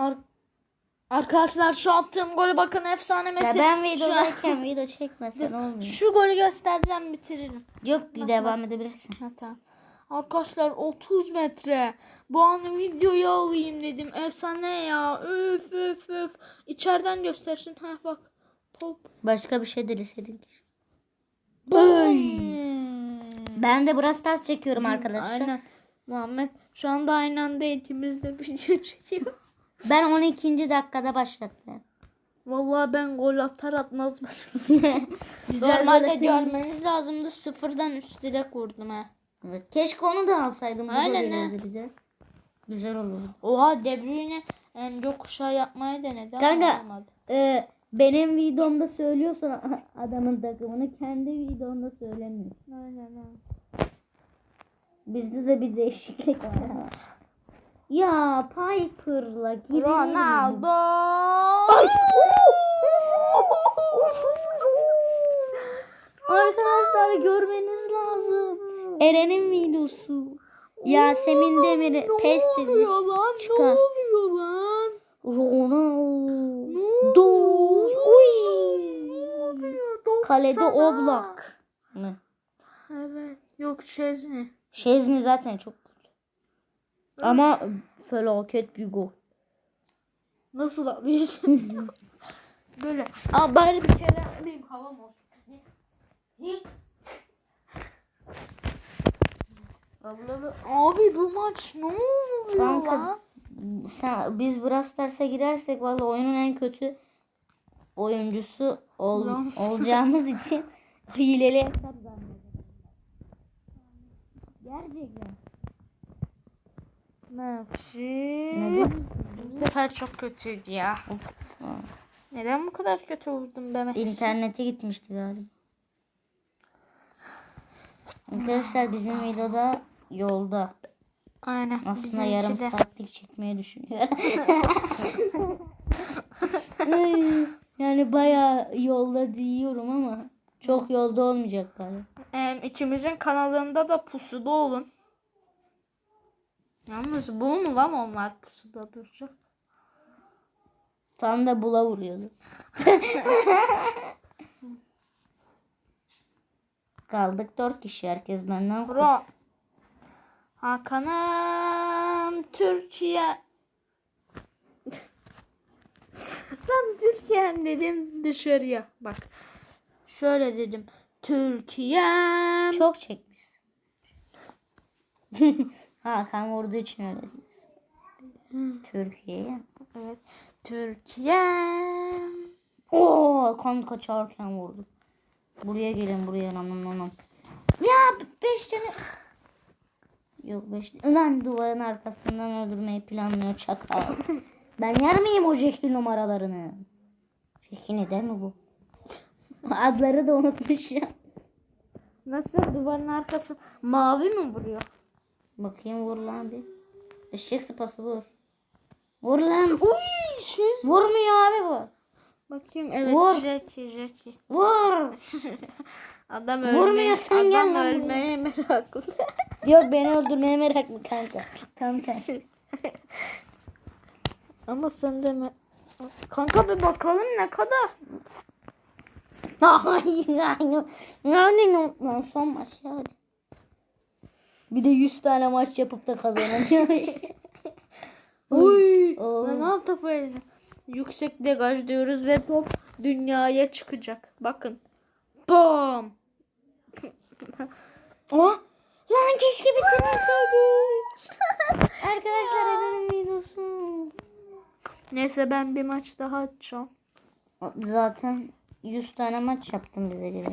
Ar- Arkadaşlar şu attığım golü bakın efsane Ya Messi. ben Şu- videodayken video çekmesen olmuyor. Şu golü göstereceğim bitiririm. Yok devam edebilirsin. Ha, tamam. Arkadaşlar 30 metre. Bu anı videoya alayım dedim. Efsane ya. Öf öf öf. İçeriden göstersin. Ha bak. Top. Başka bir şey de istedik. Hmm. Ben de Brawl Stars çekiyorum arkadaşlar. Aynen. Muhammed şu anda aynı anda ikimiz de video çekiyoruz. Ben 12. dakikada başlattım. Vallahi ben gol atar atmaz? Güzel Normalde gol atayım. görmeniz lazımdı. Sıfırdan üst direk vurdum ha. Evet. Keşke onu da alsaydım. Bu da Aynen, gelirdi bize. Güzel olurdu. Oha De Bruyne em, yokuşağı yapmaya denedi ama Kanka. olmadı. Ee, benim videomda söylüyorsan adamın takımını kendi videomda söylemiyor. Aynen aynen. Bizde de bir değişiklik var. Ya Piper'la girelim. Ronaldo. Arkadaşlar görmeniz lazım. Eren'in videosu. Yasemin Demir pes dizi. lan? çıkar. Ne oluyor lan? Ronaldo. Uy. Kalede Oblak. Ne? Evet. Yok Şezni. Şezni zaten çok. Ama felaket bir gol. Nasıl atlayacağım? Böyle. Aa bari bir kere alayım havam olsun. Abi bu maç ne oluyor Kanka lan? sen, biz Brawl Stars'a girersek vallahi oyunun en kötü oyuncusu ol, olacağımız için hileli hesap zannediyorum. Gerçekten. Nefsi. Neden? Bu sefer çok kötüydü ya. Neden bu kadar kötü vurdun be Messi? İnternete gitmişti galiba. Arkadaşlar bizim videoda yolda. Aynen. Aslında yarım de. saatlik çekmeyi düşünüyorum. yani bayağı yolda diyorum ama çok yolda olmayacak galiba. Em, ikimizin kanalında da pusuda olun. Yalnız bu mu lan onlar pusuda duracak? Tam da bula vuruyordu. Kaldık dört kişi herkes benden. Bro. Hakan'ım Türkiye. Lan Türkiye'm dedim dışarıya. Bak. Şöyle dedim. Türkiye'm. Çok çekmişsin. Hakan vurduğu için öylesiniz. Türkiye'ye. Evet. Türkiye'm. Oo kan kaçarken vurdu. Buraya gelin buraya anam anam. Ya beş tane. Yok beş Ulan duvarın arkasından öldürmeyi planlıyor çakal. ben yer miyim o Jackie numaralarını? Jackie ne değil mi bu? Adları da unutmuş ya. Nasıl duvarın arkası mavi mi vuruyor? Bakayım vur lan bir. Eşek sıpası vur. Vur lan. Uy şey. Vurmuyor abi bu. Bakayım evet Vur. Jackie Jackie. Vur. Adam Vurmuyor, ölmeye, sen gel adam lan buraya. ölmeye meraklı. Yok beni öldürmeye meraklı kanka. Tam tersi. Ama sen de mi? Kanka bir bakalım ne kadar. Hayır yani. Yani lan son maç ya hadi. Bir de 100 tane maç yapıp da kazanamıyor. Uy. Lan al topu eline. Yüksek degaj diyoruz ve top dünyaya çıkacak. Bakın. Bam. oh. Lan keşke bitirmeseydik. Arkadaşlar Eren'in videosu. Neyse ben bir maç daha açacağım. Zaten 100 tane maç yaptım bize göre.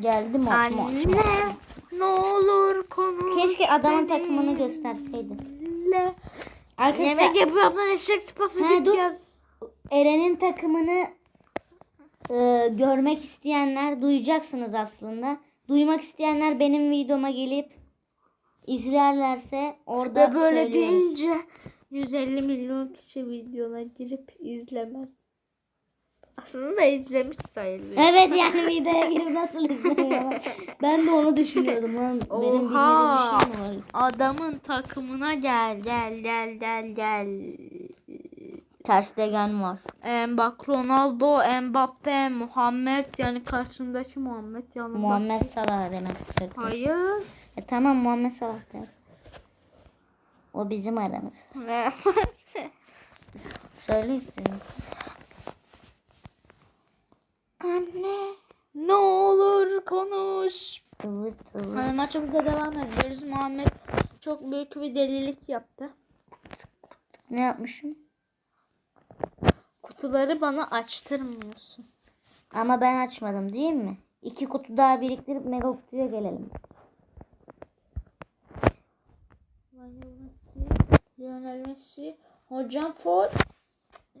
Geldi maç maç. Anne ne olur konuş. Keşke adamın benimle. takımını gösterseydi. Yemek Arkadaşlar yapıyor ablan eşek sıpası yaz. Eren'in takımını e, görmek isteyenler duyacaksınız aslında. Duymak isteyenler benim videoma gelip izlerlerse orada Ve böyle söylüyoruz. deyince 150 milyon kişi videolar girip izlemez. Aslında izlemiş sayılıyor. Evet yani videoya girip nasıl izleniyorlar. ben de onu düşünüyordum. Lan, benim bilmediğim Oha. bir şey mi var? Adamın takımına gel gel gel gel gel. Ter Stegen var. Em, bak Ronaldo, Mbappe, Muhammed yani karşımdaki Muhammed yanımda. Muhammed Salah demek istedim. Hayır. E tamam Muhammed Salah der. O bizim aramız. Söyle istedim. Anne. ne olur konuş. Evet, evet. Hani maçımıza devam ediyoruz. Muhammed çok büyük bir delilik yaptı. Ne yapmışım? Kutuları bana açtırmıyorsun. Ama ben açmadım değil mi? İki kutu daha biriktirip mega kutuya gelelim. Lionel Messi, Lionel Messi, hocam for.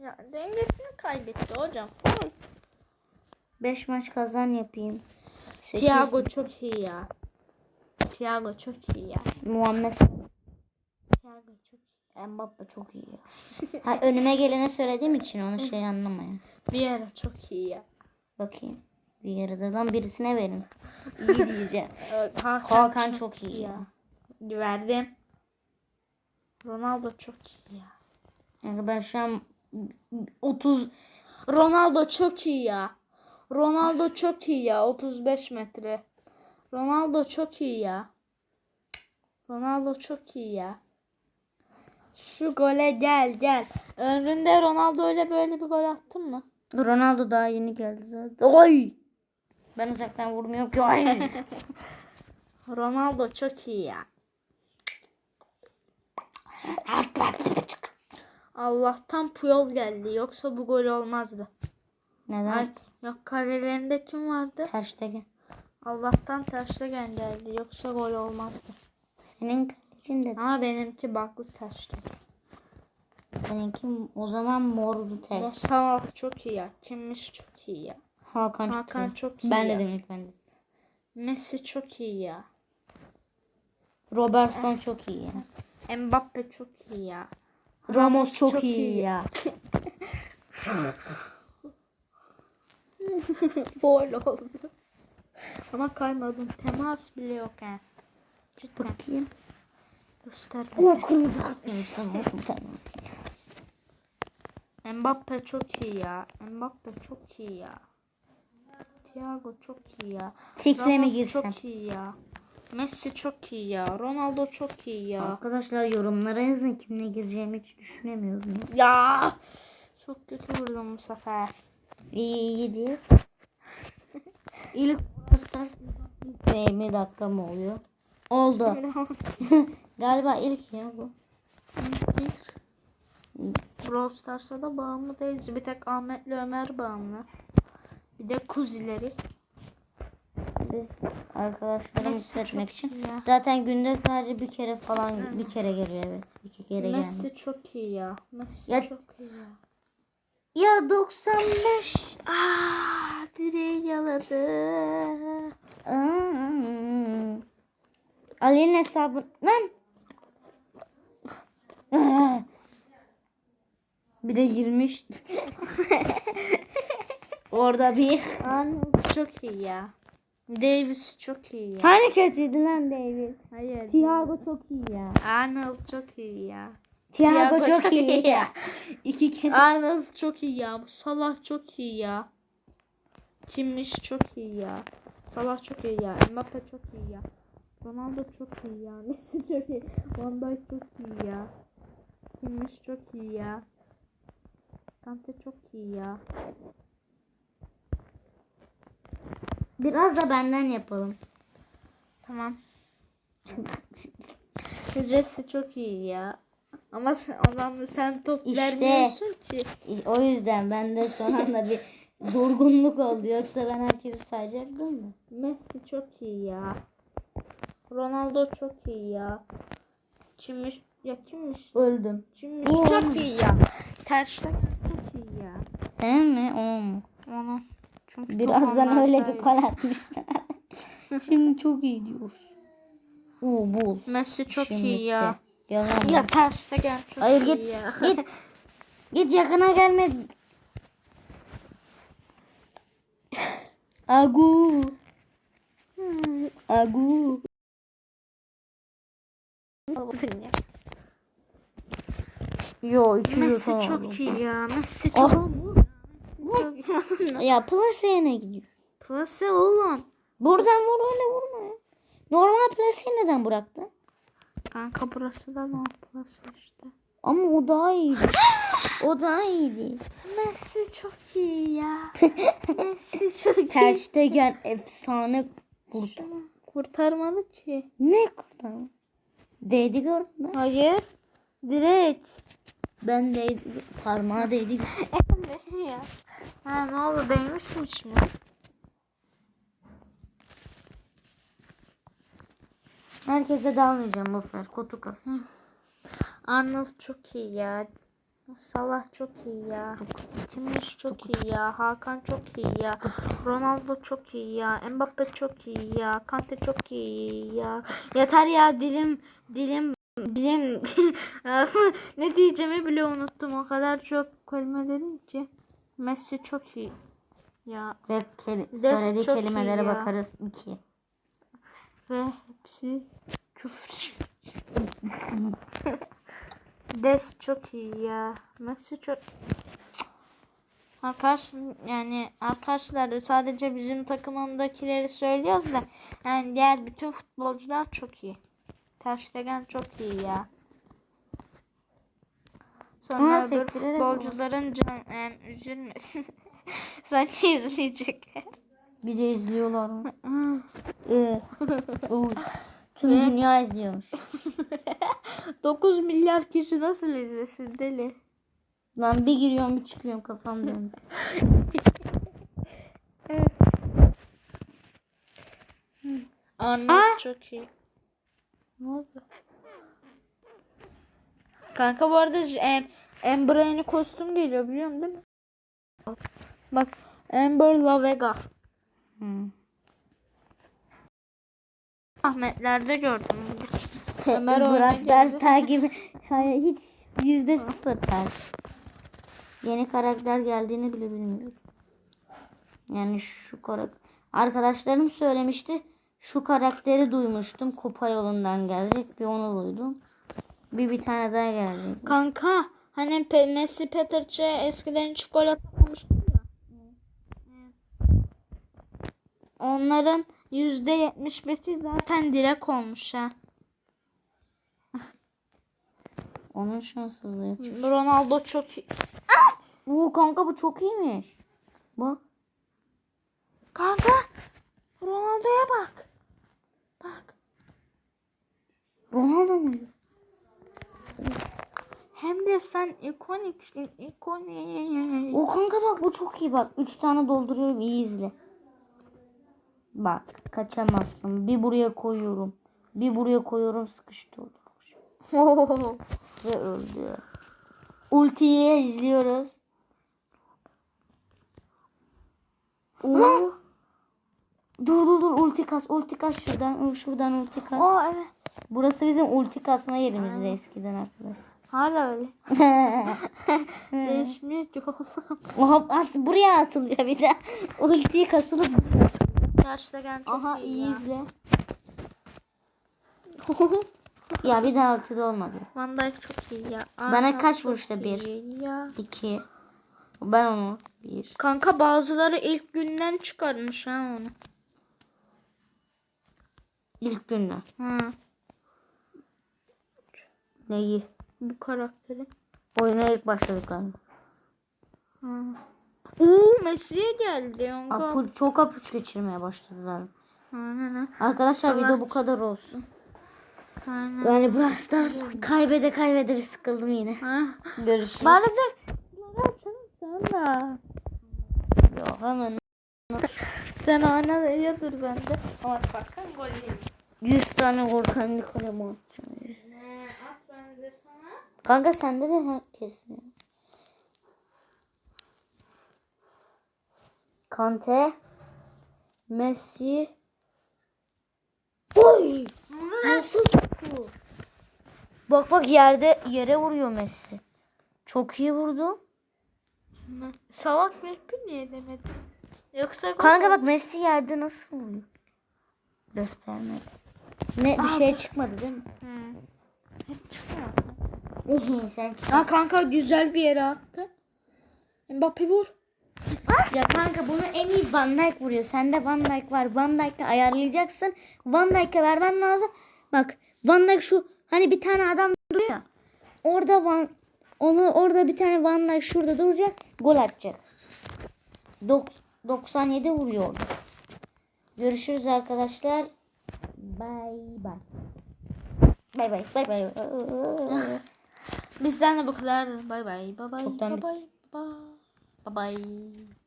Ya dengesini kaybetti hocam for. 5 maç kazan yapayım. Sekiz- Thiago çok iyi ya. Thiago çok iyi ya. Muhammed. Thiago çok iyi. Mbappe çok iyi ya. ha, önüme gelene söylediğim için onu şey anlamayın. Bir ara çok iyi ya. Bakayım. Bir yarıdan birisine verin. İyi diyeceğim. Ee, Hakan, Hakan çok iyi ya. Verdim. Ronaldo çok iyi ya. Yani ben şu an 30 Ronaldo çok iyi ya. Ronaldo çok iyi ya. 35 metre. Ronaldo çok iyi ya. Ronaldo çok iyi ya. Şu gole gel gel. Ömründe Ronaldo öyle böyle bir gol attın mı? Ronaldo daha yeni geldi zaten. Oy! Ben uzaktan vurmuyorum ki. Ay! Ronaldo çok iyi ya. Allah'tan Puyol geldi. Yoksa bu gol olmazdı. Neden? Ay, yok karelerinde kim vardı? Ter Stegen. Allah'tan Terstegen geldi. Yoksa gol olmazdı. Senin kalecin de. Ama benimki baklı Terstegen. Seninki o zaman mordu ter. Salah çok iyi ya. Kimmiş çok iyi ya. Hakan, çok Hakan iyi. çok iyi Ben ya. dedim ilk ben de. Messi çok iyi ya. Robertson çok iyi ya. Mbappe çok iyi ya. Ramos çok, çok iyi, iyi. ya. Gol oldu. Ama kaymadım. Temas bile yok ha. Cidden. Bakayım. Göster. Tamam. tamam. Mbappe çok iyi ya. Mbappe çok iyi ya. Thiago çok iyi ya. Tikle mi girsem? çok iyi ya. Messi çok iyi ya. Ronaldo çok iyi ya. Arkadaşlar yorumlara yazın kimle gireceğimi hiç düşünemiyorum. ya. Ya. Çok kötü vurdum bu sefer. İyi iyi diye. İlk Star 20 dakika mı oluyor? Oldu. Galiba ilk ya bu. Brawl Stars'a da bağımlı değiliz. Bir tek Ahmet'le Ömer bağımlı. Bir de kuzileri. Biz arkadaşları Messi mutlu etmek çok için. ya. Zaten günde sadece bir kere falan bir kere geliyor evet. İki kere gelmiyor. Messi çok iyi ya. Messi Ya- çok iyi ya. Ya 95. Ah, direği yaladı. Aa. Ali'nin hesabı. Lan. Bir de girmiş. Orada bir. Arnold çok iyi ya. Davis çok iyi ya. Hani kötüydü lan David? Hayır. Thiago çok iyi ya. Arnold çok iyi ya. Thiago, Thiago çok çok iyi iyi ya. İki kere. Arnold çok iyi ya. Salah çok iyi ya. Kimmiş çok iyi ya. Salah çok iyi ya. Mbappe çok iyi ya. Ronaldo çok iyi ya. Messi çok iyi. Van Dijk çok iyi ya. Kimmiş çok iyi ya. Kante çok iyi ya. Biraz da benden yapalım. Tamam. Jesse çok iyi ya. Ama sen, adam sen top İşte. vermiyorsun ki. O yüzden ben de son anda bir durgunluk oldu. Yoksa ben herkesi sayacaktım mı? Messi çok iyi ya. Ronaldo çok iyi ya. Kimmiş? Ya kimmiş? Öldüm. Kimmiş? Oo. Çok iyi ya. Tersten çok iyi ya. Sen mi? O mu? Onu. Çünkü Birazdan öyle bir kol atmıştı. Şimdi çok iyi diyoruz. Oo bu. Messi çok Şimdi iyi ya. Yalan. Ya Tersten çok Hayır git. ya. Git. Git yakına gelme. Agu. Agu. Yo 200 Messi oldu. çok iyi ya. Messi çok Aha bu. çok Ya Plase'ye gidiyor? Plase oğlum. Buradan vur öyle vurma ya. Normal Plase'yi neden bıraktın? Kanka burası da non plase işte. Ama o daha iyiydi. o daha iyiydi. Messi çok iyi ya. Messi çok iyi. Ter Stegen efsane kurtar. Kurtarmalı ki. Ne kurtarma? Değdi gördün mü? Hayır. Direkt. Ben değdi. Parmağı değdi. Ya? Ha ne oldu değmişmiş mi? Herkese dalmayacağım boşver. Kutu kas. Arnold çok iyi ya. Salah çok iyi ya. Kimmich çok iyi ya. Hakan çok iyi ya. Ronaldo çok iyi ya. Mbappe çok iyi ya. Kante çok iyi ya. Yeter ya dilim dilim dilim ne diyeceğimi bile unuttum. O kadar çok kelime dedim ki. Messi çok iyi. Ya Ve keli- söylediği kelimelere bakarız. 2. ve hepsi küfür. Des çok iyi ya. Messi çok Arkadaş yani arkadaşlar sadece bizim takımındakileri söylüyoruz da yani diğer bütün futbolcular çok iyi. Ter Stegen çok iyi ya. Sonra öbür futbolcuların can, yani üzülmesin. Sanki izleyecekler. Bir de izliyorlar mı? Ee. Tüm dünya izliyormuş. 9 milyar kişi nasıl izlesin deli? Lan bir giriyorum bir çıkıyorum kafam döndü. Arnold çok iyi. Ne oldu? Kanka bu arada em, Amber'a yeni kostüm geliyor biliyorsun değil mi? Bak Amber La Vega. Hmm. Ahmetlerde gördüm. Ömer Brawl Stars takibi. Hayır hiç yüzde sıfır takip. Yeni karakter geldiğini bile bilmiyorum. Yani şu karakter. Arkadaşlarım söylemişti. Şu karakteri duymuştum. Kupa yolundan gelecek. Bir onu duydum. Bir bir tane daha gelecek. Kanka hani Messi Peterçe eskiden çikolata almıştı ya. Onların yüzde yetmiş beşi zaten direkt olmuş ha. Onun şanssızlığı. Ronaldo çok iyi. Oo kanka bu çok iyiymiş. Bak. Kanka Ronaldo'ya bak. Bak. Ronaldo mu? Hem de sen ikoniksin. ikonik. O kanka bak bu çok iyi bak. Üç tane dolduruyorum iyi izle. Bak kaçamazsın. Bir buraya koyuyorum. Bir buraya koyuyorum sıkıştı. Oo. Ve öldü. Ultiyi izliyoruz. Oo. Dur dur dur ulti kas ulti kas şuradan şuradan ulti kas. Oo evet. Burası bizim ulti kasma yerimizdi eskiden arkadaş. Hala öyle. Değişmiyor ki. Oha as buraya atılıyor bir de. Ultiyi kasılıp Gerçekten çok Aha iyi, iyi ya. izle. ya bir daha ulti de olmadı. Van Dijk çok iyi ya. Bana Arnold kaç vuruşta? Bir. Ya. İki. Ben onu bir. Kanka bazıları ilk günden çıkarmış ha onu. İlk günden. Ha. Neyi? Bu karakteri. Oyuna ilk başladık galiba. Ha. Oo Messi'ye geldi. Onka. Apu, çok apuç geçirmeye başladılar. Aynen. Arkadaşlar Salak. video bu kadar olsun. Aynen. Yani Brawl Stars kaybede kaybede sıkıldım yine. Ha. Görüşürüz. Bana dur. Açalım sen de. Yok hemen. Sen oyna ya dur bende. Ama sakın gol yeme. 100 tane korkan Nikola mı atacağım? Ne? At ben de sana. Kanka sende de kesmiyor. Kante. Messi. Oy! Nasıl bu? Bak bak yerde yere vuruyor Messi. Çok iyi vurdu. Salak Mehbi niye demedin? Yoksa Kanka bak Messi yerde nasıl vuruyor? Göstermedi. Ne bir şey çıkmadı değil mi? Hı. Hep çıkıyor. Sen Ya kanka güzel bir yere attı. Mbappe vur. Ya kanka bunu en iyi Van Dijk vuruyor. Sende Van Dijk var. Van Dijk'ı ayarlayacaksın. Van Dijk'a vermen lazım. Bak Van Dijk şu hani bir tane adam duruyor ya. Orada Van onu orada bir tane Van Dijk şurada duracak. Gol atacak. Dok- 97 vuruyor orada. Görüşürüz arkadaşlar. Bay bay. Bay bay. Bay bay. Bizden de bu kadar. Bay bay. Bay bay. Bay bay. Bay bay.